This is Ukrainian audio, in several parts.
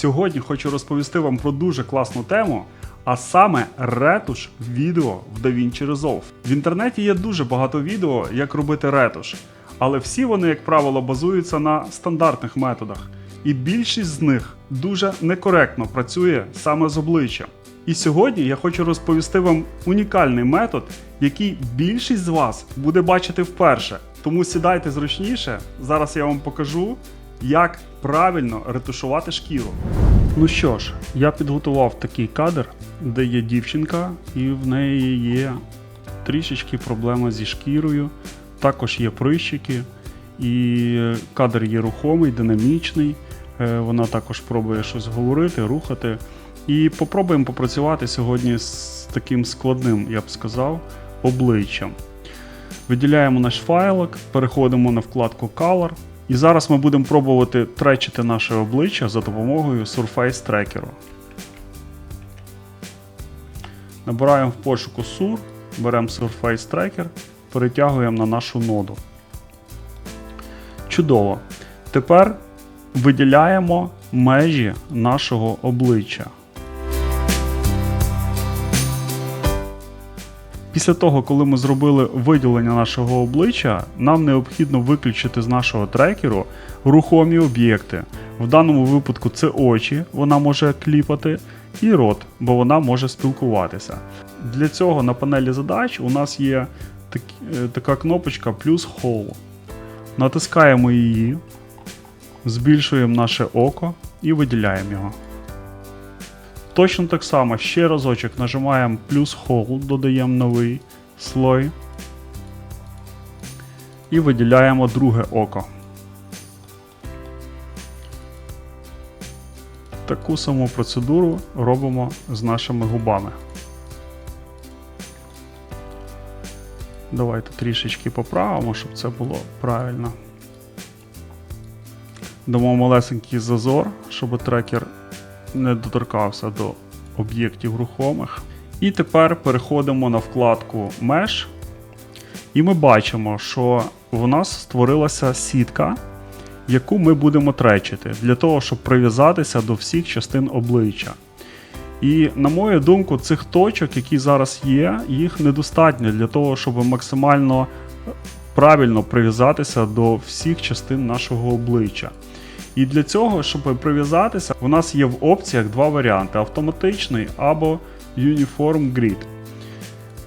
Сьогодні хочу розповісти вам про дуже класну тему, а саме ретуш відео в DaVinci Resolve. В інтернеті є дуже багато відео, як робити ретуш, але всі вони, як правило, базуються на стандартних методах. І більшість з них дуже некоректно працює саме з обличчям. І сьогодні я хочу розповісти вам унікальний метод, який більшість з вас буде бачити вперше. Тому сідайте зручніше. Зараз я вам покажу, як правильно ретушувати шкіру. Ну що ж, я підготував такий кадр, де є дівчинка, і в неї є трішечки проблема зі шкірою. Також є прищики, і кадр є рухомий, динамічний. Е, Вона також пробує щось говорити, рухати. І попробуємо попрацювати сьогодні з таким складним, я б сказав, обличчям. Виділяємо наш файлик, переходимо на вкладку Color. І зараз ми будемо пробувати тречити наше обличчя за допомогою Surface Tracker. Набираємо в пошуку Sur, беремо Surface Tracker, перетягуємо на нашу ноду. Чудово. Тепер виділяємо межі нашого обличчя. Після того, коли ми зробили виділення нашого обличчя, нам необхідно виключити з нашого трекеру рухомі об'єкти. В даному випадку це очі, вона може кліпати, і рот, бо вона може спілкуватися. Для цього на панелі задач у нас є так- е, така кнопочка плюс Hole. Натискаємо її, збільшуємо наше око і виділяємо його. Точно так само ще разочок нажимаємо плюс Hold, додаємо новий слой і виділяємо друге око. Таку саму процедуру робимо з нашими губами. Давайте трішечки поправимо, щоб це було правильно. Дамо малесенький зазор, щоб трекер не доторкався до об'єктів рухомих. І тепер переходимо на вкладку Mesh. І ми бачимо, що в нас створилася сітка, яку ми будемо тречити для того, щоб прив'язатися до всіх частин обличчя. І, на мою думку, цих точок, які зараз є, їх недостатньо для того, щоб максимально правильно прив'язатися до всіх частин нашого обличчя. І для цього, щоб прив'язатися, у нас є в опціях два варіанти: автоматичний або Uniform Grid.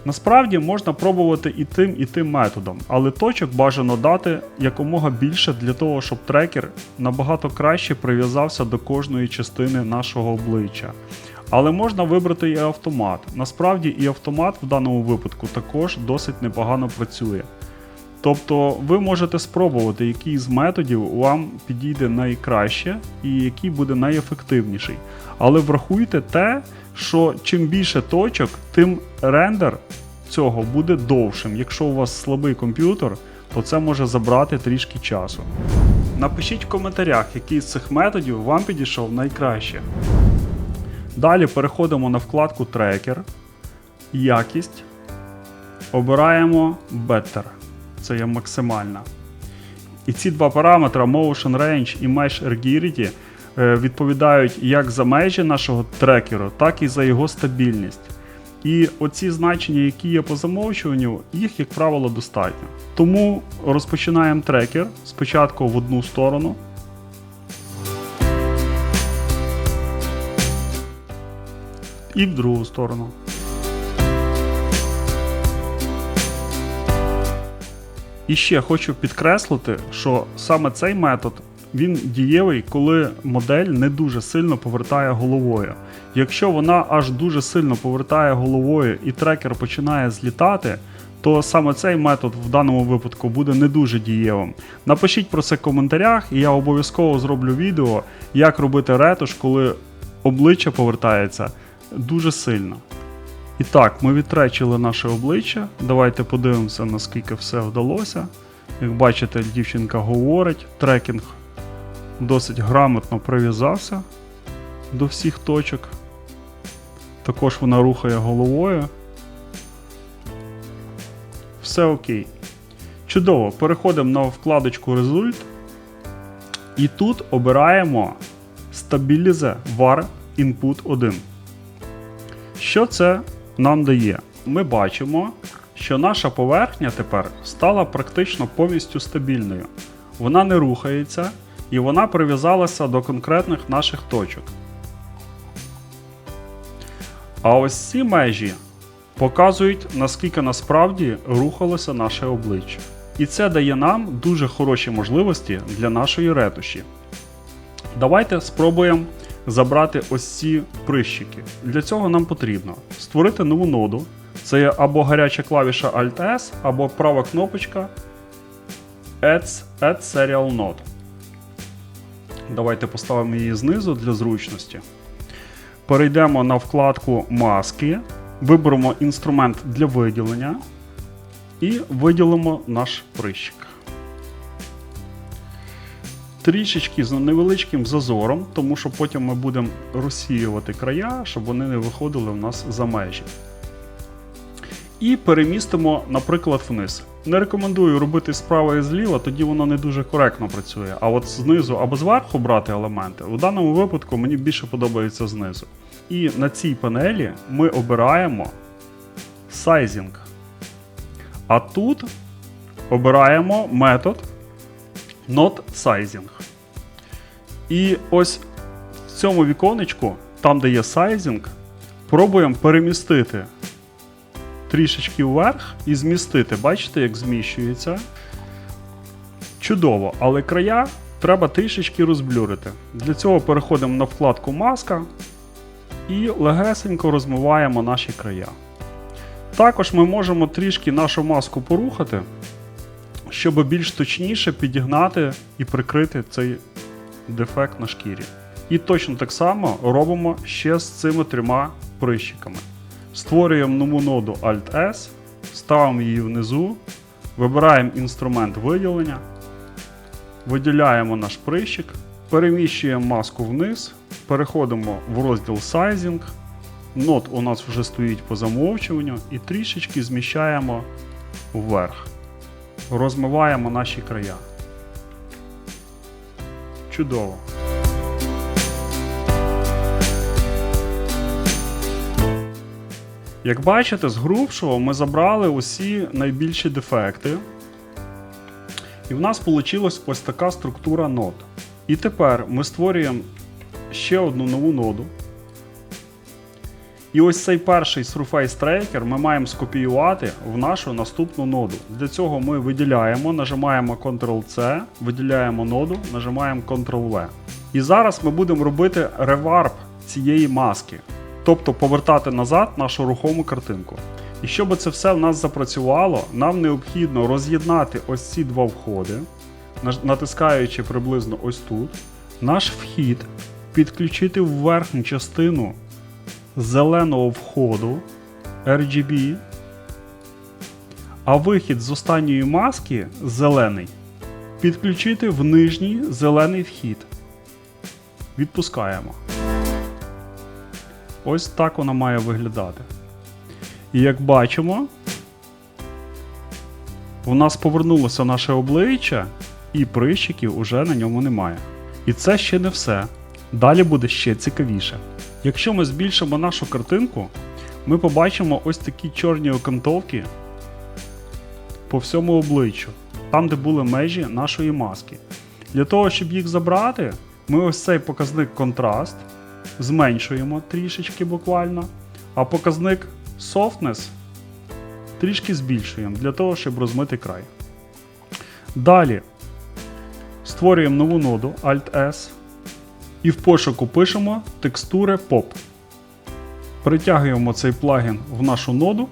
Насправді можна пробувати і тим, і тим методом, але точок бажано дати якомога більше для того, щоб трекер набагато краще прив'язався до кожної частини нашого обличчя. Але можна вибрати і автомат. Насправді і автомат в даному випадку також досить непогано працює. Тобто ви можете спробувати, який з методів вам підійде найкраще і який буде найефективніший. Але врахуйте те, що чим більше точок, тим рендер цього буде довшим. Якщо у вас слабий комп'ютер, то це може забрати трішки часу. Напишіть в коментарях, який з цих методів вам підійшов найкраще. Далі переходимо на вкладку Tracker, якість. Обираємо Better. Це є максимальна. І ці два параметри Motion Range і Mesh Rigidity е, відповідають як за межі нашого трекеру, так і за його стабільність. І оці значення, які є по замовчуванню, їх, як правило, достатньо. Тому розпочинаємо трекер спочатку в одну сторону. І в другу сторону. І ще хочу підкреслити, що саме цей метод він дієвий, коли модель не дуже сильно повертає головою. Якщо вона аж дуже сильно повертає головою і трекер починає злітати, то саме цей метод в даному випадку буде не дуже дієвим. Напишіть про це в коментарях, і я обов'язково зроблю відео, як робити ретуш, коли обличчя повертається дуже сильно. І так, ми відтречили наше обличчя. Давайте подивимося, наскільки все вдалося. Як бачите, дівчинка говорить, трекінг досить грамотно прив'язався до всіх точок. Також вона рухає головою. Все окей. Чудово, переходимо на вкладочку Результ. І тут обираємо Stabilize var Input 1. Що це нам дає? Ми бачимо, що наша поверхня тепер стала практично повністю стабільною. Вона не рухається і вона прив'язалася до конкретних наших точок. А ось ці межі показують, наскільки насправді рухалося наше обличчя. І це дає нам дуже хороші можливості для нашої ретуші. Давайте спробуємо забрати ось ці прищики. Для цього нам потрібно створити нову ноду. Це є або гаряча клавіша Alt-S, або права кнопочка Add, Add Serial Node. Давайте поставимо її знизу для зручності. Перейдемо на вкладку маски, виберемо інструмент для виділення і виділимо наш прищик. Трішечки з невеличким зазором, тому що потім ми будемо розсіювати края, щоб вони не виходили в нас за межі. І перемістимо, наприклад, вниз. Не рекомендую робити справа і зліва, тоді воно не дуже коректно працює. А от знизу або зверху брати елементи. У даному випадку мені більше подобається знизу. І на цій панелі ми обираємо сайзінг. А тут обираємо метод Not Sizing. І ось в цьому віконечку, там де є сайзінг, пробуємо перемістити трішечки вверх і змістити. Бачите, як зміщується? Чудово, але края треба трішечки розблюрити. Для цього переходимо на вкладку маска і легесенько розмиваємо наші края. Також ми можемо трішки нашу маску порухати, щоб більш точніше підігнати і прикрити цей дефект на шкірі. І точно так само робимо ще з цими трьома прищиками. Створюємо нову ноду Alt-S, ставимо її внизу, вибираємо інструмент виділення, виділяємо наш прищик, переміщуємо маску вниз, переходимо в розділ Sizing. Нот у нас вже стоїть по замовчуванню і трішечки зміщаємо вверх. Розмиваємо наші края. Чудово. Як бачите, з грубшого ми забрали усі найбільші дефекти. І в нас вийшла ось така структура нод. І тепер ми створюємо ще одну нову ноду. І ось цей перший Surface Tracker ми маємо скопіювати в нашу наступну ноду. Для цього ми виділяємо, нажимаємо Ctrl-C, виділяємо ноду, нажимаємо Ctrl-V. І зараз ми будемо робити реварп цієї маски. Тобто повертати назад нашу рухому картинку. І щоб це все в нас запрацювало, нам необхідно роз'єднати ось ці два входи, натискаючи приблизно ось тут, наш вхід підключити в верхню частину зеленого входу RGB, а вихід з останньої маски зелений підключити в нижній зелений вхід. Відпускаємо. Ось так вона має виглядати. І як бачимо, у нас повернулося наше обличчя, і прищиків уже на ньому немає. І це ще не все. Далі буде ще цікавіше. Якщо ми збільшимо нашу картинку, ми побачимо ось такі чорні окантовки по всьому обличчю, там, де були межі нашої маски. Для того, щоб їх забрати, ми ось цей показник контраст зменшуємо трішечки буквально, а показник softness трішки збільшуємо для того, щоб розмити край. Далі створюємо нову ноду Alt-S і в пошуку пишемо текстури POP. Притягуємо цей плагін в нашу ноду.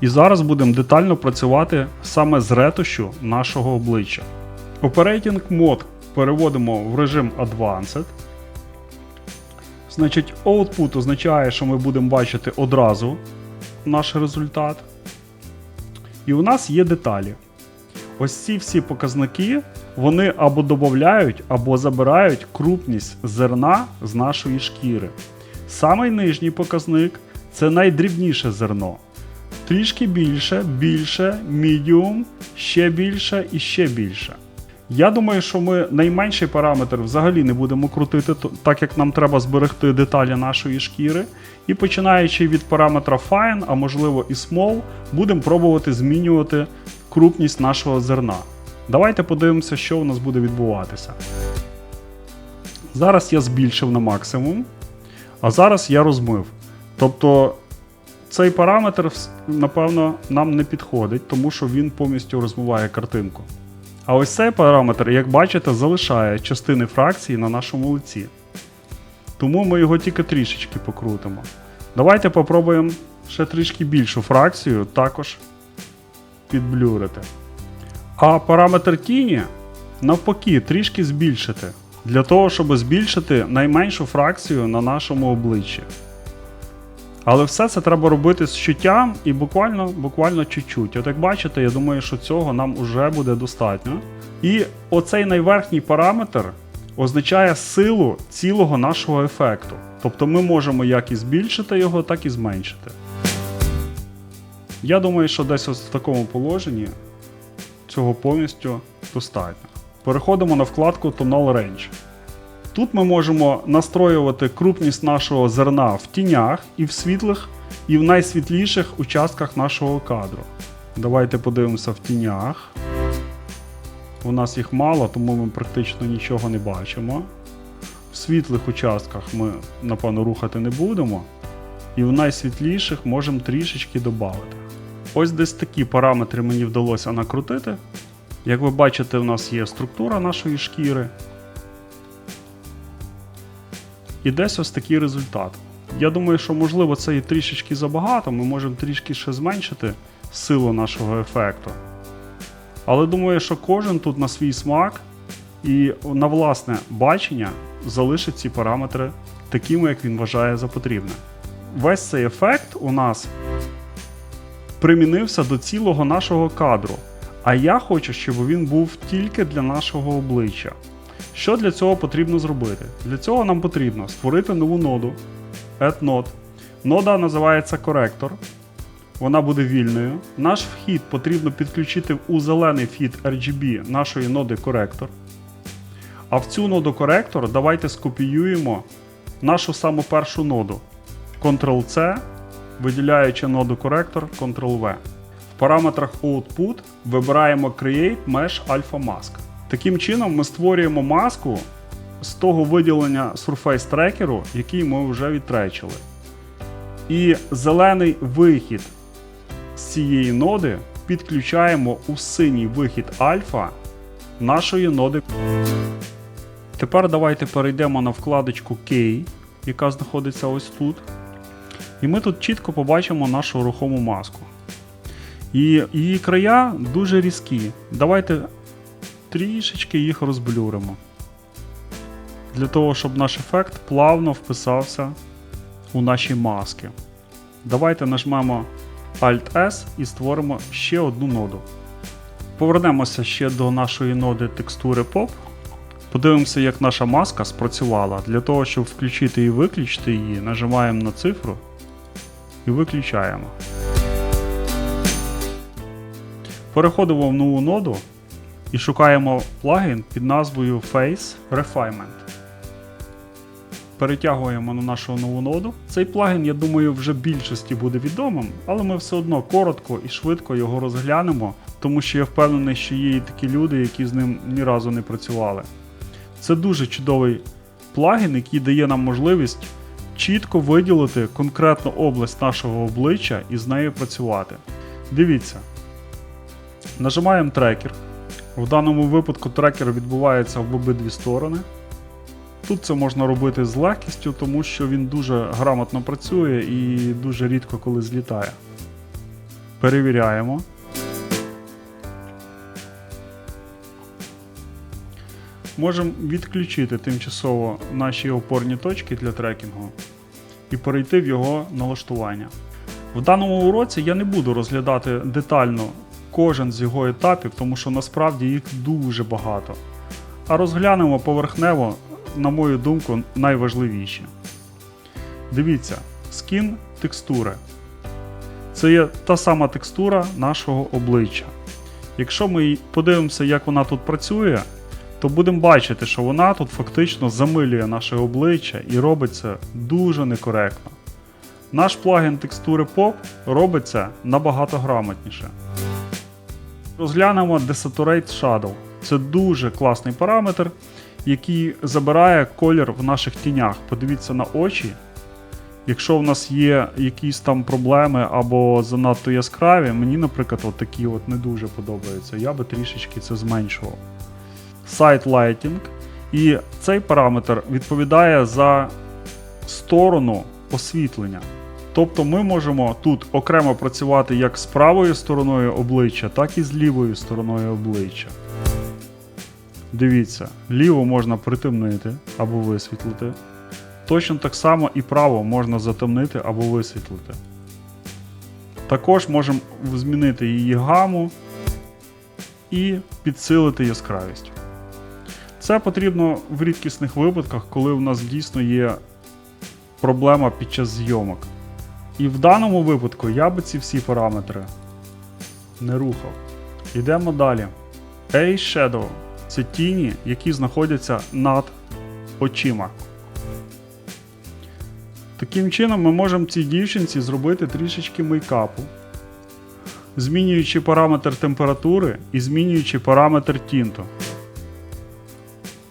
І зараз будемо детально працювати саме з ретушю нашого обличчя. Operating Mode переводимо в режим Advanced. Значить, Output означає, що ми будемо бачити одразу наш результат. І у нас є деталі. Ось ці всі показники вони або додають, або забирають крупність зерна з нашої шкіри. Самий нижній показник це найдрібніше зерно. Трішки більше, більше, мідіум, ще більше і ще більше. Я думаю, що ми найменший параметр взагалі не будемо крутити, так як нам треба зберегти деталі нашої шкіри. І починаючи від параметра Fine, а можливо і Small, будемо пробувати змінювати крупність нашого зерна. Давайте подивимося, що у нас буде відбуватися. Зараз я збільшив на максимум, а зараз я розмив. Тобто цей параметр, напевно, нам не підходить, тому що він повністю розмиває картинку. А ось цей параметр, як бачите, залишає частини фракції на нашому лиці. Тому ми його тільки трішечки покрутимо. Давайте попробуємо ще трішки більшу фракцію також підблюрити. А параметр тіні навпаки трішки збільшити. Для того, щоб збільшити найменшу фракцію на нашому обличчі. Але все це треба робити з чуттям і буквально, буквально чуть-чуть. От як бачите, я думаю, що цього нам вже буде достатньо. І оцей найверхній параметр означає силу цілого нашого ефекту. Тобто ми можемо як і збільшити його, так і зменшити. Я думаю, що десь ось в такому положенні цього повністю достатньо. Переходимо на вкладку Tonal Range. Тут ми можемо настроювати крупність нашого зерна в тінях і в світлих, і в найсвітліших участках нашого кадру. Давайте подивимося в тінях. У нас їх мало, тому ми практично нічого не бачимо. В світлих участках ми, напевно, рухати не будемо. І в найсвітліших можемо трішечки додати. Ось десь такі параметри мені вдалося накрутити. Як ви бачите, у нас є структура нашої шкіри. І десь ось такий результат. Я думаю, що можливо це і трішечки забагато, ми можемо трішки ще зменшити силу нашого ефекту. Але думаю, що кожен тут на свій смак і на власне бачення залишить ці параметри такими, як він вважає за потрібне. Весь цей ефект у нас примінився до цілого нашого кадру. А я хочу, щоб він був тільки для нашого обличчя. Що для цього потрібно зробити? Для цього нам потрібно створити нову ноду Add Node. Нода називається коректор. Вона буде вільною. Наш вхід потрібно підключити у зелений вхід RGB нашої ноди коректор. А в цю ноду коректор давайте скопіюємо нашу саму першу ноду. Ctrl-C, виділяючи ноду коректор, Ctrl-V. В параметрах Output вибираємо Create Mesh Alpha Mask. Таким чином ми створюємо маску з того виділення Surface Tracker, який ми вже відтречили. І зелений вихід з цієї ноди підключаємо у синій вихід альфа нашої ноди. Тепер давайте перейдемо на вкладочку K, яка знаходиться ось тут. І ми тут чітко побачимо нашу рухому маску. І її края дуже різкі. Давайте трішечки їх розблюримо. Для того, щоб наш ефект плавно вписався у наші маски. Давайте нажмемо Alt-S і створимо ще одну ноду. Повернемося ще до нашої ноди текстури Pop. Подивимося, як наша маска спрацювала. Для того, щоб включити і виключити її, нажимаємо на цифру і виключаємо. Переходимо в нову ноду і шукаємо плагін під назвою Face Refinement. Перетягуємо на нашу нову ноду. Цей плагін, я думаю, вже більшості буде відомим, але ми все одно коротко і швидко його розглянемо, тому що я впевнений, що є і такі люди, які з ним ні разу не працювали. Це дуже чудовий плагін, який дає нам можливість чітко виділити конкретну область нашого обличчя і з нею працювати. Дивіться. Нажимаємо трекер. В даному випадку трекер відбувається в обидві сторони. Тут це можна робити з легкістю, тому що він дуже грамотно працює і дуже рідко коли злітає. Перевіряємо. Можемо відключити тимчасово наші опорні точки для трекінгу і перейти в його налаштування. В даному уроці я не буду розглядати детально кожен з його етапів, тому що насправді їх дуже багато. А розглянемо поверхнево, на мою думку, найважливіші. Дивіться, скін текстури. Це є та сама текстура нашого обличчя. Якщо ми подивимося, як вона тут працює, то будемо бачити, що вона тут фактично замилює наше обличчя і робить це дуже некоректно. Наш плагін текстури Pop робить це набагато грамотніше. Розглянемо Desaturate Shadow. Це дуже класний параметр, який забирає колір в наших тінях. Подивіться на очі. Якщо в нас є якісь там проблеми або занадто яскраві, мені, наприклад, от такі от не дуже подобаються. Я би трішечки це зменшував. Side Lighting. І цей параметр відповідає за сторону освітлення. Тобто ми можемо тут окремо працювати як з правою стороною обличчя, так і з лівою стороною обличчя. Дивіться, ліву можна притемнити або висвітлити. Точно так само і право можна затемнити або висвітлити. Також можемо змінити її гаму і підсилити яскравість. Це потрібно в рідкісних випадках, коли у нас дійсно є проблема під час зйомок. І в даному випадку я би ці всі параметри не рухав. Йдемо далі. A-Shadow це тіні, які знаходяться над очима. Таким чином ми можемо цій дівчинці зробити трішечки мейкапу, змінюючи параметр температури і змінюючи параметр тінту.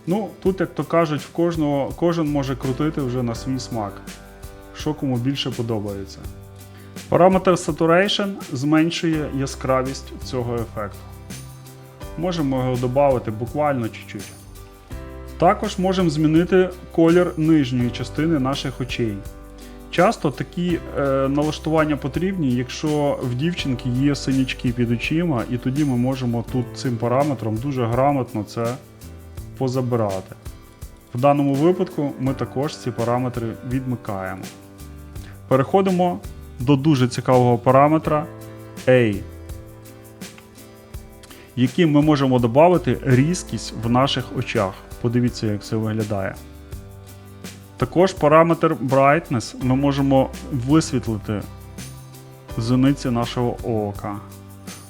Ну, тут, як то кажуть, в кожного, кожен може крутити вже на свій смак, що кому більше подобається. Параметр Saturation зменшує яскравість цього ефекту. Можемо його додати буквально чуть-чуть. Також можемо змінити колір нижньої частини наших очей. Часто такі е, налаштування потрібні, якщо в дівчинки є синячки під очима, і тоді ми можемо тут цим параметром дуже грамотно це позабирати. В даному випадку ми також ці параметри відмикаємо. Переходимо до дуже цікавого параметра A, яким ми можемо додати різкість в наших очах. Подивіться, як це виглядає. Також параметр Brightness ми можемо висвітлити зениці нашого ока.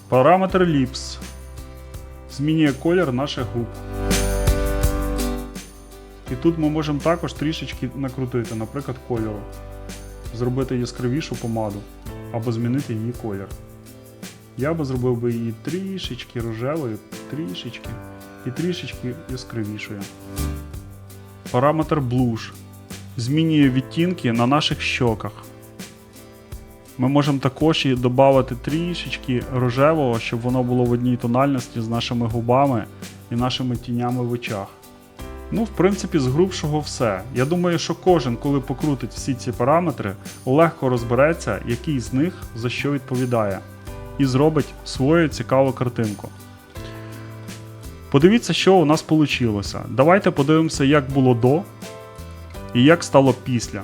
Параметр Lips змінює колір наших губ. І тут ми можемо також трішечки накрутити, наприклад, кольору. Зробити яскравішу помаду або змінити її колір. Я би зробив би її трішечки рожевою, трішечки і трішечки яскравішою. Параметр Blush змінює відтінки на наших щоках. Ми можемо також і додати трішечки рожевого, щоб воно було в одній тональності з нашими губами і нашими тінями в очах. Ну, в принципі, з грубшого все. Я думаю, що кожен, коли покрутить всі ці параметри, легко розбереться, який з них за що відповідає, і зробить свою цікаву картинку. Подивіться, що у нас вийшло. Давайте подивимося, як було до і як стало після.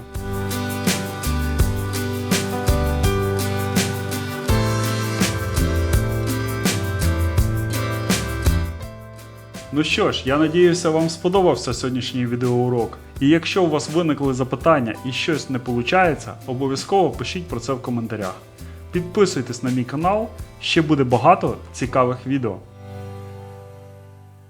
Ну що ж, я надіюся, вам сподобався сьогоднішній відеоурок. І якщо у вас виникли запитання і щось не виходить, обов'язково пишіть про це в коментарях. Підписуйтесь на мій канал, ще буде багато цікавих відео.